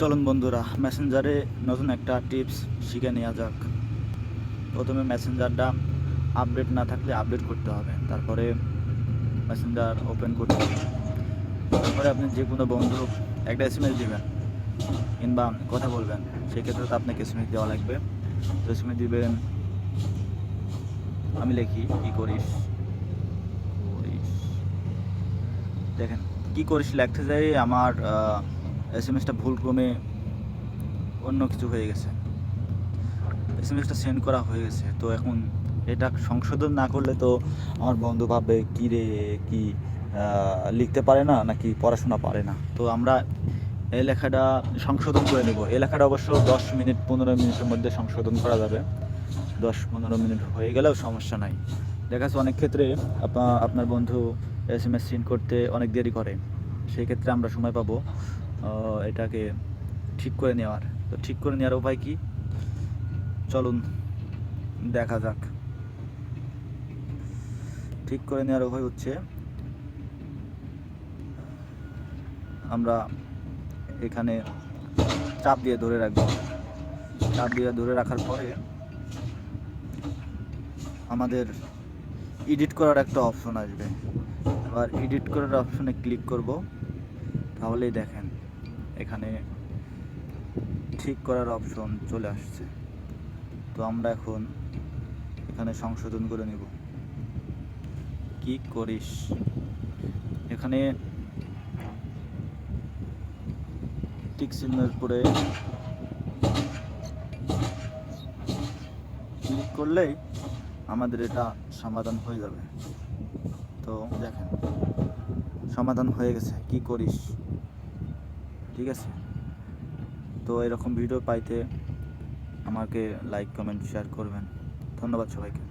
চলুন বন্ধুরা মেসেঞ্জারে নতুন একটা টিপস শিখে নেওয়া যাক। প্রথমে মেসেঞ্জারটা আপডেট না থাকলে আপডেট করতে হবে। তারপরে মেসেঞ্জার ওপেন করতে হবে। তারপরে আপনি যে কোনো বন্ধু, একটা এস এম এস দেবেন কিংবা কথা বলবেন, সেক্ষেত্রে তো আপনাকে এস এম এস দেওয়া লাগবে। তো এস এম এস দিবেন, আমি লিখি, কী করিস? করিস। দেখেন, কী করিস? লিখতে যাই আমার এস এম এসটা ভুল ক্রমে অন্য কিছু হয়ে গেছে। এস এম এসটা সেন্ড করা হয়ে গেছে। তো এখন এটা সংশোধন না করলে তো আমার বন্ধু ভাববে, কী রে, কি লিখতে পারে না নাকি পড়াশোনা পারে না? তো আমরা এই লেখাটা সংশোধন করে নেব। এই লেখাটা অবশ্য দশ মিনিট, পনেরো মিনিটের মধ্যে সংশোধন করা যাবে। দশ, পনেরো মিনিট হয়ে গেলেও সমস্যা নাই। দেখা যাচ্ছে অনেক ক্ষেত্রে আপনার বন্ধু এস এম এস সিন করতে অনেক দেরি করে। সেই ক্ষেত্রে আমরা সময় পাবো। এটাকে ঠিক করে নেওয়ার। তো ঠিক করে নেওয়ার উপায় কি? চলুন, দেখা যাক। ঠিক করে নেওয়ার উপায় হচ্ছে, আমরা এখানে চাপ দিয়ে ধরে রাখব। চাপ দিয়ে ধরে রাখার পরে আমাদের এডিট করার একটা অপশন আসবে। এবার এডিট করার অপশনে ক্লিক করব। তাহলেই দেখেন। এখানে ঠিক করার অপশন চলে আসছে। তো আমরা এখন এখানে সংশোধন করে নেব। কি করিস? এখানে টিক চিহ্নের পরে ক্লিক করলেই আমাদের এটা সমাধান হয়ে যাবে। তো দেখেন, সমাধান হয়ে গেছে। কি করিস? ঠিক আছে? তো এরকম ভিডিও পাইতে আমাকে লাইক কমেন্ট শেয়ার করবেন। ধন্যবাদ সবাইকে।